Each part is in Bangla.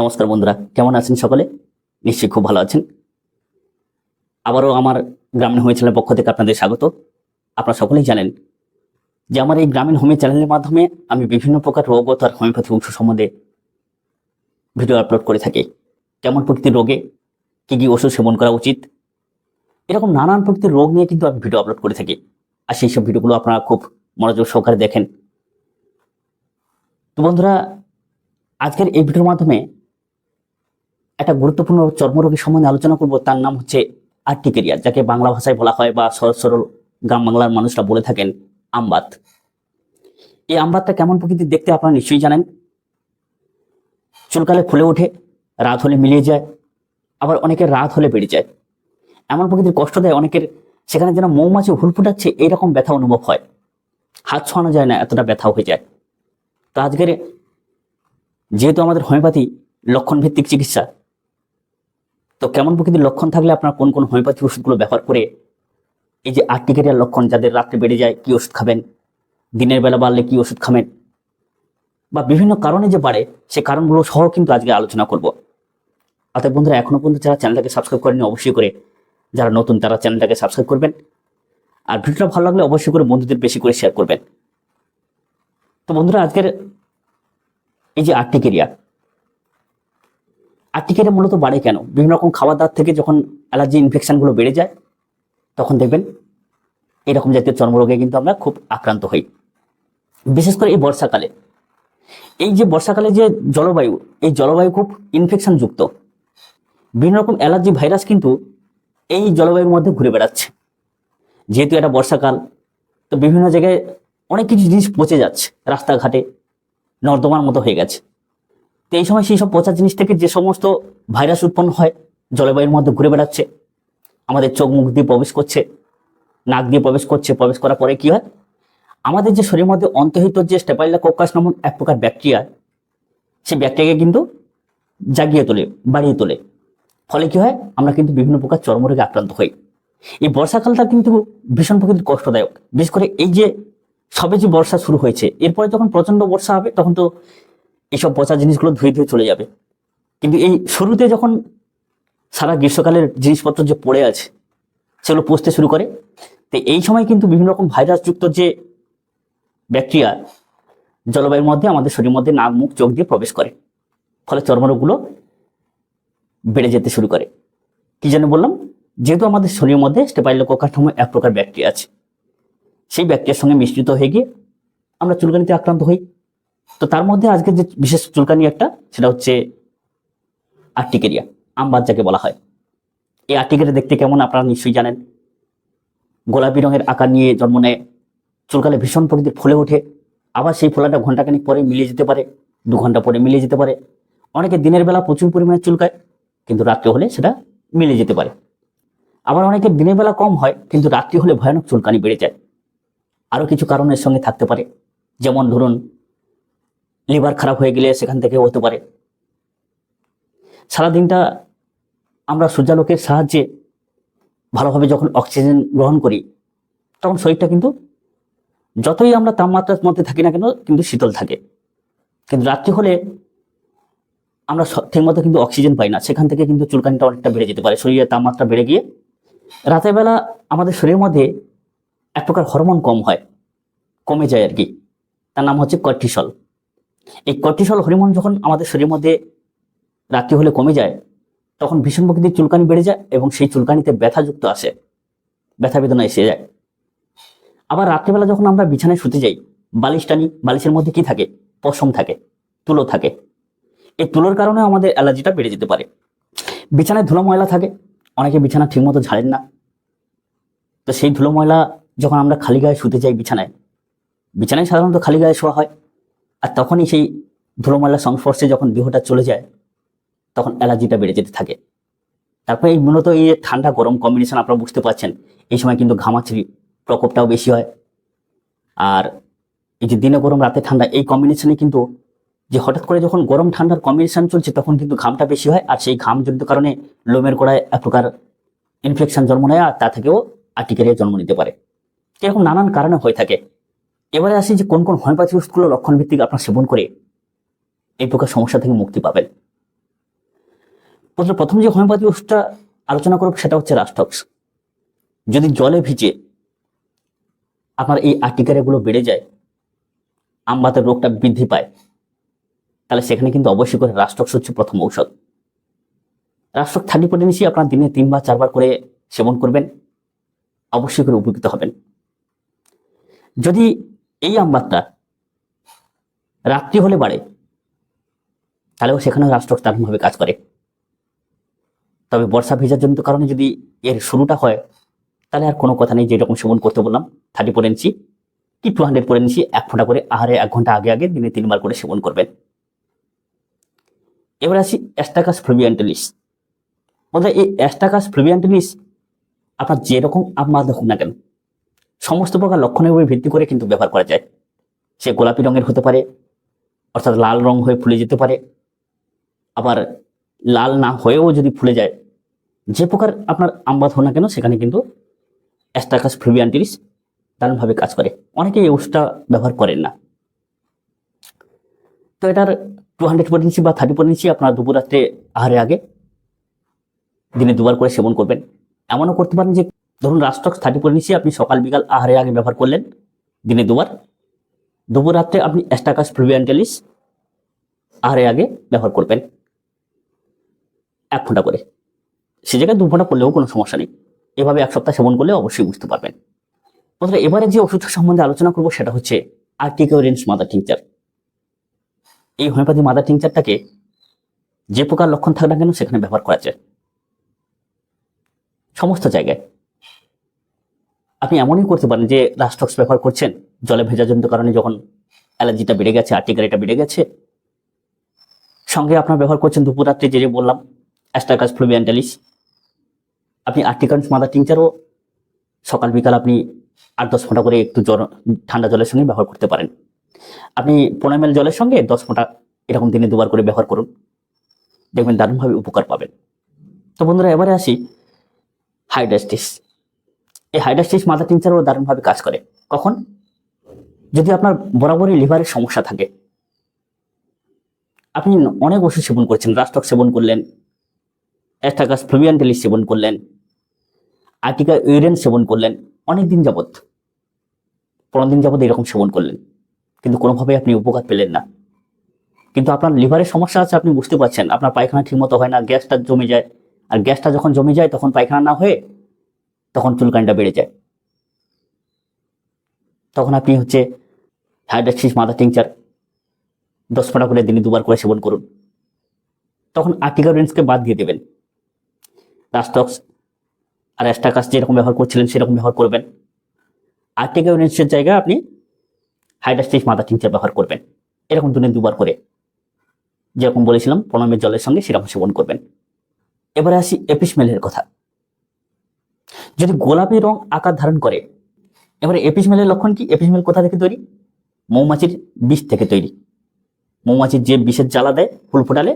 নমস্কার বন্ধুরা, কেমন আছেন সকলে? নিশ্চয়ই খুব ভালো আছেন। আবারও আমার গ্রামীণ হোমি চ্যানেলের পক্ষ থেকে আপনাদের স্বাগত। আপনারা সকলেই জানেন যে আমার এই গ্রামীণ হোমি চ্যানেলের মাধ্যমে আমি বিভিন্ন প্রকার রোগ ও তার হোমিওপ্যাথি অংশ সম্বন্ধে ভিডিও আপলোড করে থাকি। কেমন প্রকৃতির রোগে, কী কী ওষুধ সেবন করা উচিত, এরকম নানান প্রকৃতির রোগ নিয়ে কিন্তু আমি ভিডিও আপলোড করে থাকি। আর সেই সব ভিডিওগুলো আপনারা খুব মনোযোগ সহকারে দেখেন। তো বন্ধুরা, আজকের এই ভিডিওর মাধ্যমে গুরুত্বপূর্ণ চর্মরোগী সম্বন্ধে আলোচনা করব, তার নাম হচ্ছে আর্টিকেরিয়া, যাকে বাংলা ভাষায় বলা হয় বা সহজ সরল গ্রাম বাংলার মানুষরা বলে থাকেন আমবাত। এই আমবাতটা কেমন প্রকৃতি দেখতে আপনারা নিশ্চয়ই জানেন। চুলকালে ফুলে ওঠে, রাত হলে মিলিয়ে যায়, আবার অনেকের রাত হলে বেড়ে যায়। এমন প্রকৃতির কষ্ট দেয় অনেকের, সেখানে যেন মৌমাছি হুল ফুটাচ্ছে, এইরকম ব্যথা অনুভব হয়। হাত ছোঁয়ানো যায় না, এতটা ব্যথা হয়ে যায়। তো আজকের, যেহেতু আমাদের হোমিওপ্যাথি লক্ষণ ভিত্তিক চিকিৎসা তো কেমন প্রকৃতির লক্ষণ থাকলে আপনার কোন কোন হোমিওপ্যাথি ওষুধগুলো ব্যবহার করে এই যে আর্টিকেরিয়ার লক্ষণ যাদের রাত্রে বেড়ে যায়, কি ওষুধ খাবেন, দিনের বেলা বাড়লে কি ওষুধ খাবেন, বা বিভিন্ন কারণে যে বাড়ে, সে কারণগুলো সহ কিন্তু আজকে আলোচনা করব। অর্থাৎ বন্ধুরা এখনও পর্যন্ত যারা চ্যানেলটাকে সাবস্ক্রাইব করেনি অবশ্যই করে যারা নতুন, তারা চ্যানেলটাকে সাবস্ক্রাইব করবেন। আর ভিডিওটা ভালো লাগলে অবশ্যই করে বন্ধুদের বেশি করে শেয়ার করবেন। তো বন্ধুরা, আজকের এই যে আর্টিকেরিয়া আর্টিকেরিয়া মূলত বাড়ে কেন? বিভিন্ন রকম খাবার দাবার থেকে যখন অ্যালার্জি ইনফেকশনগুলো বেড়ে যায়, তখন দেখবেন এরকম জাতীয় চর্মরোগে কিন্তু আমরা খুব আক্রান্ত হই। বিশেষ করে এই বর্ষাকালে। এই যে বর্ষাকালে যে জলবায়ু, এই জলবায়ু খুব ইনফেকশন যুক্ত। বিভিন্ন রকম অ্যালার্জি ভাইরাস কিন্তু এই জলবায়ুর মধ্যে ঘুরে বেড়াচ্ছে। যেহেতু এটা বর্ষাকাল, তো বিভিন্ন জায়গায় অনেক কিছু জিনিস পচে যাচ্ছে। রাস্তাঘাটে নর্দমার মতো হয়ে গেছে। তো এই সময় সেই সব পচা জিনিস থেকে যে সমস্ত ভাইরাস উৎপন্ন হয়, জলবায়ুর মধ্যে ঘুরে বেড়াচ্ছে, আমাদের চোখ মুখ দিয়ে প্রবেশ করছে, নাক দিয়ে প্রবেশ করছে, প্রবেশ করার পরে কি হয়? আমাদের যে শরীরের মধ্যে অন্তহিত যে স্টেপাইলা কোকাস নামক এক প্রকার ব্যাকটেরিয়া সে ব্যাকটেরিয়া কিন্তু জাগিয়ে তোলে, বাড়িয়ে তোলে। ফলে কি হয়? আমরা কিন্তু বিভিন্ন প্রকার চর্মরোগে আক্রান্ত হই। এই বর্ষাকালটা কিন্তু ভীষণ প্রকৃতির কষ্টদায়ক। বিশেষ করে এই যে সবে যে বর্ষা শুরু হয়েছে, এরপরে যখন প্রচণ্ড বর্ষা হবে, তখন তো এইসব পচা জিনিসগুলো ধুয়ে ধুয়ে চলে যাবে। কিন্তু এই শুরুতে যখন সারা গ্রীষ্মকালের জিনিসপত্র যে পড়ে আছে, সেগুলো পচতে শুরু করে, তো এই সময় কিন্তু বিভিন্ন রকম ভাইরাসযুক্ত যে ব্যাকটেরিয়া জলবায়ুর মধ্যে আমাদের শরীরের মধ্যে নাক, মুখ, চোখ দিয়ে প্রবেশ করে। ফলে চর্মরোগগুলো বেড়ে যেতে শুরু করে। কি যেন বললাম? যেহেতু আমাদের শরীরের মধ্যে স্টেপাইলোকোকাঠম এক প্রকার ব্যাকটেরিয়া আছে। সেই ব্যাকটেরিয়ার সঙ্গে মিশ্রিত হয়ে গিয়ে আমরা চুলকানিতে আক্রান্ত হই। তো তার মধ্যে আজকে যে বিশেষ চুলকানি একটা, সেটা হচ্ছে আর্টিকেরিয়া, আমবাদ যাকে বলা হয়। এই আর্টিকেরিয়া দেখতে কেমন আপনারা নিশ্চয়ই জানেন। গোলাপি রঙের আকার নিয়ে জন্ম নেয়, চুলকালে ভীষণ প্রকৃতির ফুলে ওঠে। আবার সেই ফোলাটা ঘন্টাখানিক পরে মিলিয়ে যেতে পারে, দু ঘণ্টা পরে মিলিয়ে যেতে পারে। অনেকে দিনের বেলা প্রচুর পরিমাণে চুলকায়, কিন্তু রাত্রে হলে সেটা মিলে যেতে পারে। আবার অনেকে দিনের বেলা কম হয়, কিন্তু রাত্রি হলে ভয়ানক চুলকানি বেড়ে যায়। আরও কিছু কারণের সঙ্গে থাকতে পারে, যেমন ধরুন লিভার খারাপ হয়ে গেলে সেখান থেকে হতে পারে। সারাদিনটা আমরা সূর্যালোকের সাহায্যে ভালোভাবে যখন অক্সিজেন গ্রহণ করি, তখন শরীরটা কিন্তু যতই আমরা তাপমাত্রার মধ্যে থাকি না কেন কিন্তু শীতল থাকে। কিন্তু রাত্রি হলে আমরা ঠিকমতো কিন্তু অক্সিজেন পাই না। সেখান থেকে কিন্তু চুলকানিটা অনেকটা বেড়ে যেতে পারে, শরীরের তাপমাত্রা বেড়ে গিয়ে। রাতের বেলা আমাদের শরীরের মধ্যে এক প্রকার হরমোন কম হয়, কমে যায় আর কি। তার নাম হচ্ছে কর্টিসল। এই কর্টিসল হরমোন যখন আমাদের শরীরের মধ্যে রাত্রি হলে কমে যায়, তখন ভীষণ প্রকৃতির চুলকানি বেড়ে যায় এবং সেই চুলকানিতে ব্যথাযুক্ত আসে। ব্যথা বেদনা এসে যায়। আবার রাত্রিবেলা যখন আমরা বিছানায় শুতে যাই, বালিশ টানি, বালিশের মধ্যে কি থাকে? পশম থাকে, তুলো থাকে। এই তুলোর কারণে আমাদের অ্যালার্জিটা বেড়ে যেতে পারে। বিছানায় ধুলো ময়লা থাকে, অনেকে বিছানা ঠিকমতো ঝাড়েন না। তো সেই ধুলো ময়লা যখন আমরা খালি গায়ে শুতে যাই বিছানায় বিছানায় সাধারণত খালি গায়ে শোয়া হয়। আর তখনই সেই ধুলো ময়লার সংস্পর্শে যখন দেহটা চলে যায়, তখন অ্যালার্জিটা বেড়ে যেতে থাকে। তারপরে এই মূলত এই ঠান্ডা গরম কম্বিনেশন আপনারা বুঝতে পারছেন, এই সময় কিন্তু ঘামাচির প্রকোপটাও বেশি হয়। আর এই যে দিনে গরম, রাতে ঠান্ডা, এই কম্বিনেশনে কিন্তু যে হঠাৎ করে যখন গরম ঠান্ডার কম্বিনেশন চলছে, তখন কিন্তু ঘামটা বেশি হয়। আর সেই ঘাম জনিত কারণে লোমের গোড়ায় এক প্রকার ইনফেকশন জন্ম নেয়, আর তা থেকেও আর্টিকেরিয়া জন্ম নিতে পারে। এরকম নানান কারণে হয়ে থাকে। এবারে আসি যে কোন কোন হোমিওপ্যাথি ওষুধগুলো লক্ষণ ভিত্তিক আপনার সেবন করে এই প্রকার সমস্যা থেকে মুক্তি পাবেন। প্রথমে যে হোমিওপ্যাথি ওষুধটা আলোচনা করব সেটা হচ্ছে রাস্টক্স যদি জলে ভিজে আপনার এই আর্টিকারিয়াগুলো বেড়ে যায়, আমবাতের রোগটা বৃদ্ধি পায়, তাহলে সেখানে কিন্তু অবশ্যই করে রাস্টক্স হচ্ছে প্রথম ঔষধ। রাস্টক থার্টি পোটেন্সি আপনার দিনে তিনবার, চারবার করে সেবন করবেন, অবশ্যই করে উপকৃত হবেন। যদি এই আমবাতটা রাত্রি হলে বাড়ে। তাহলেও সেখানেও রাষ্ট্রক দারুণভাবে কাজ করে। তবে বর্ষা ভেজার জনিত কারণে যদি এর শুরুটা হয়, তাহলে আর কোনো কথা নেই, যেরকম সেবন করতে বললাম থার্টি ফোর ইঞ্চি, কি টু হান্ড্রেড ফোর ইঞ্চি, এক ফোঁটা করে আহারে এক ঘণ্টা আগে আগে দিনে তিনবার করে সেবন করবেন। এবার আসি অ্যাস্টাকাস ফ্লুভিয়ান্টেলিস। বলতে এই অ্যাস্টাকাস ফ্লুভিয়ান্টেলিস আপনার যেরকম আপনার দেখুন না কেন সমস্ত প্রকার লক্ষণের উপর ভিত্তি করে কিন্তু ব্যবহার করা যায়। সে গোলাপি রঙের হতে পারে, অর্থাৎ লাল রং হয়ে ফুলে যেতে পারে। আবার লাল না হয়েও যদি ফুলে যায়, যে প্রকার আপনার আমবাদ হোক না কেন, সেখানে কিন্তু অ্যাস্টাকাস ফ্লুভিয়ান্টিরিস দারুণভাবে কাজ করে। অনেকে এই ওষুধটা ব্যবহার করেন না। তো এটার টু হান্ড্রেড পটেন্সি বা থার্টি পটেন্সি আপনার দুপুর রাত্রে আহারে আগে, দিনে দুবার করে সেবন করবেন। এমনও করতে পারেন যে ধরুন রাস্টক্স থার্টি পটেন্সি আপনি সকাল, বিকাল আহারে আগে ব্যবহার করলেন, দিনে দুবার। দুপুর রাত্রে আপনি অ্যাস্টাকাস ফ্লুভিয়ান্টালিস আহারে আগে ব্যবহার করবেন, এক ঘণ্টা করে। সে জায়গায় দু ঘণ্টা করলেও কোনো সমস্যা নেই। এভাবে এক সপ্তাহ সেবন করলে অবশ্যই বুঝতে পারবেন। বন্ধুরা এবারে যে ওষুধটা সম্বন্ধে আলোচনা করব সেটা হচ্ছে আর্টিকোরেন্স মাদার টিংচার। এই হোমিওপ্যাথি মাদার টিংচারটাকে যে প্রকার লক্ষণ থাক না কেন সেখানে ব্যবহার করা যায়। সমস্ত জায়গায়। আপনি এমনই করতে পারেন যে রাস্টক্স ব্যবহার করছেন, জলে ভেজাজনিত কারণে যখন অ্যালার্জিটা বেড়ে গেছে আর্টিকারিটা বেড়ে গেছে। সঙ্গে আপনার ব্যবহার করছেন দুপুর রাত্রে যে যে বললাম, অ্যাস্টাকাস ফ্লুভিয়ান্টালিস আপনি আর্টিকান্স মাদার টিংচারও সকাল বিকাল আপনি আট দশ ফোঁটা করে একটু জ্বর, ঠান্ডা জলের সঙ্গে ব্যবহার করতে পারেন। আপনি এম জলের সঙ্গে দশ ফোঁটা এরকম দিনে দুবার করে ব্যবহার করুন। দেখবেন দারুণভাবে উপকার পাবেন। তো বন্ধুরা, এবারে আসি হাইড্রাস্টিস এই হাইড্রাস্টিস মাদার টিংচারও দারুণভাবে কাজ করে। কখন? যদি আপনার বরাবরই লিভারের সমস্যা থাকে। আপনি অনেক ওষুধ সেবন করছেন রাস্টক সেবন করলেন অ্যাস্টাকাস ফ্লুভিয়ান্টেলিস সেবন করলেন আর্টিকা ইউরেন সেবন করলেন, অনেক দিন যাবৎ, পনেরো দিন যাবৎ এরকম সেবন করলেন। কিন্তু কোনোভাবেই আপনি উপকার পেলেন না। কিন্তু আপনার লিভারের সমস্যা আছে, আপনি বুঝতে পারছেন, আপনার পায়খানা ঠিকমতো হয় না, গ্যাসটা জমে যায়। আর গ্যাসটা যখন জমে যায়, তখন পায়খানা না হয়ে তখন চুলকানিটা বেড়ে যায়। তখন আপনি হচ্ছে হাইড্রাক্সিস মাদার টিংচার দশ ফোঁটা করে দিনে দুবার করে সেবন করুন। তখন আর্টিকা রেঞ্জকে বাদ দিয়ে দেবেন। রাস্টক্স আর অ্যাস্টাকাস যেরকম ব্যবহার করছিলেন সেরকম ব্যবহার করবেন। আর্টিকা রেঞ্জের জায়গায় আপনি হাইড্রাস্টিস মাদার টিংচার ব্যবহার করবেন। এরকম দিনে দুবার করে। যেরকম বলেছিলাম, প্রণমের জলের সঙ্গে সেরকম সেবন করবেন। এবারে আসি এপিসমেলের কথা। যদি গোলাপি রং আকার ধারণ করে, এবারে এপিসমেলের লক্ষণ কি? এপিসমেল কোথা থেকে তৈরি? মৌমাছির বিষ থেকে তৈরি। মৌমাছির যে বিষের জ্বালা দেয়, ফুল ফোটালে,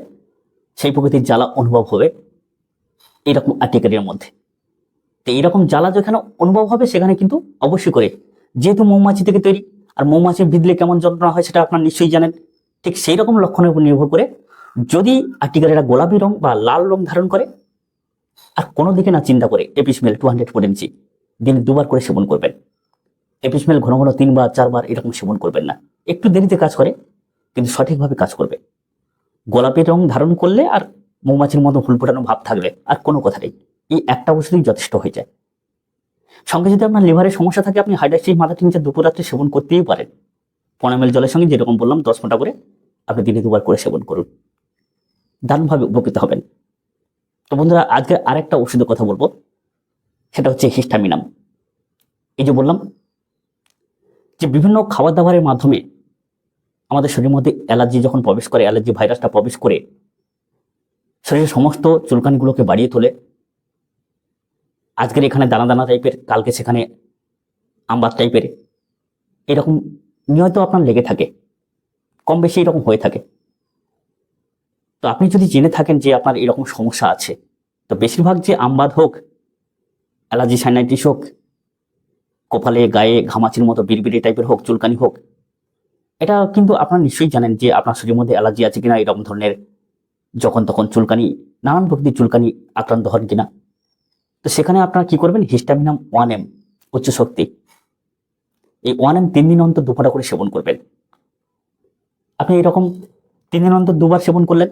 সেই প্রকৃতির জ্বালা অনুভব হবে এরকম আর্টিকারিয়ার মধ্যে। তো এইরকম জ্বালা যেখানে অনুভব হবে, সেখানে কিন্তু অবশ্যই করে। যেহেতু মৌমাছি থেকে তৈরি, আর মৌমাছি বিঁধলে কেমন যন্ত্রণা হয় সেটা আপনার নিশ্চয়ই জানেন, ঠিক সেই রকম লক্ষণের উপর নির্ভর করে যদি আর্টিকারিয়াটা গোলাপি রং বা লাল রং ধারণ করে আর কোনো দিকে না চিন্তা করে এপিসমেল টু হান্ড্রেড পোটেন্সি দিনে দুবার করে সেবন করবেন। এপিসমেল ঘন ঘন তিনবার, চারবার এরকম সেবন করবেন না। একটু দেরিতে কাজ করে, কিন্তু সঠিকভাবে কাজ করবে। গোলাপি রং ধারণ করলে আর মৌমাছির মতো ফুল ফোটানো ভাব থাকবে, আর কোনো কথা নেই। এই একটা ওষুধই যথেষ্ট হয়ে যায়। সঙ্গে যদি আপনার লিভারের সমস্যা থাকে, আপনি হাইড্রাক্সিস মাথা টিংচার দুপুর রাত্রে সেবন করতেই পারেন। পনেরো জলের সঙ্গে যেরকম বললাম, দশ ঘণ্টা করে আপনি দিনে দুবার করে সেবন করুন। দারুণভাবে উপকৃত হবেন। তো বন্ধুরা, আজকে আরেকটা ওষুধের কথা বলব। সেটা হচ্ছে হিস্টামিনাম। এই যে বললাম যে বিভিন্ন খাবার দাবারের মাধ্যমে আমাদের শরীরের মধ্যে অ্যালার্জি যখন প্রবেশ করে, অ্যালার্জি ভাইরাসটা প্রবেশ করে, শরীরের সমস্ত চুলকানিগুলোকে বাড়িয়ে তোলে। আজকের এখানে দানা দানা টাইপের কালকে সেখানে আমবাদ টাইপের এরকম নিয়ত আপনার লেগে থাকে। কম বেশি এরকম হয়ে থাকে। তো আপনি যদি জেনে থাকেন যে আপনার এরকম সমস্যা আছে, তো বেশিরভাগ যে আমবাদ হোক, অ্যালার্জি, সাইনাইটিস হোক, কপালে, গায়ে ঘামাচির মতো বিড়বিড়ি টাইপের হোক, চুলকানি হোক, এটা কিন্তু আপনারা নিশ্চয়ই জানেন যে আপনার শরীরের মধ্যে অ্যালার্জি আছে কিনা, এরকম ধরনের যখন তখন চুলকানি, নানান প্রকৃতির চুলকানি আক্রান্ত হন কিনা। তো সেখানে আপনারা কি করবেন? হিস্টামিনাম ওয়ান এম, উচ্চ শক্তি। এই ওয়ান এম তিন দিন অন্তর দুফাটা করে সেবন করবেন। আপনি এরকম তিন দিন অন্তর দুবার সেবন করলেন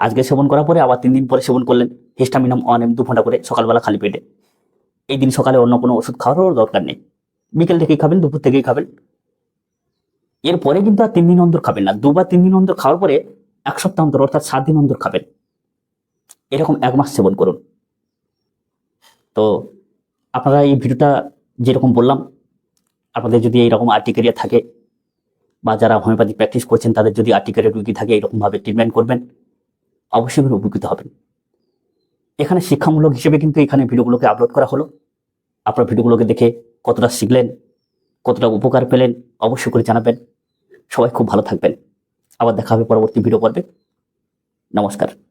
আজকে সেবন করার পরে আবার তিন দিন পরে সেবন করলেন। হিস্টামিনাম ওয়ান এম দু ঘণ্টা করে সকালবেলা খালি পেটে। এই দিন সকালে অন্য কোনো ওষুধ খাওয়ারও দরকার নেই। বিকেল থেকেই খাবেন, দুপুর থেকেই খাবেন। এরপরে কিন্তু আর তিন দিন অন্তর খাবেন না। দুবার তিন দিন অন্তর খাওয়ার পরে এক সপ্তাহ অন্তর অর্থাৎ সাত দিন অন্তর খাবেন। এরকম এক মাস সেবন করুন। তো আপনারা এই ভিডিওটা যেরকম বললাম, আপনাদের যদি এইরকম আর্টিকেরিয়া থাকে বা যারা হোমিওপ্যাথি প্র্যাকটিস করছেন, তাদের যদি আর্টিকেরিয়া রুগী থাকে এরকমভাবে ট্রিটমেন্ট করবেন। অবশ্যই উপকৃত হবেন। এখানে শিক্ষামূলক হিসেবে কিন্তু এখানে ভিডিওগুলোকে আপলোড করা হলো। আপনার ভিডিওগুলোকে দেখে কতটা শিখলেন, কতটা উপকার পেলেন, অবশ্যই করে জানাবেন। সবাই খুব ভালো থাকবেন। আবার দেখা হবে পরবর্তী ভিডিও পর্বে। নমস্কার।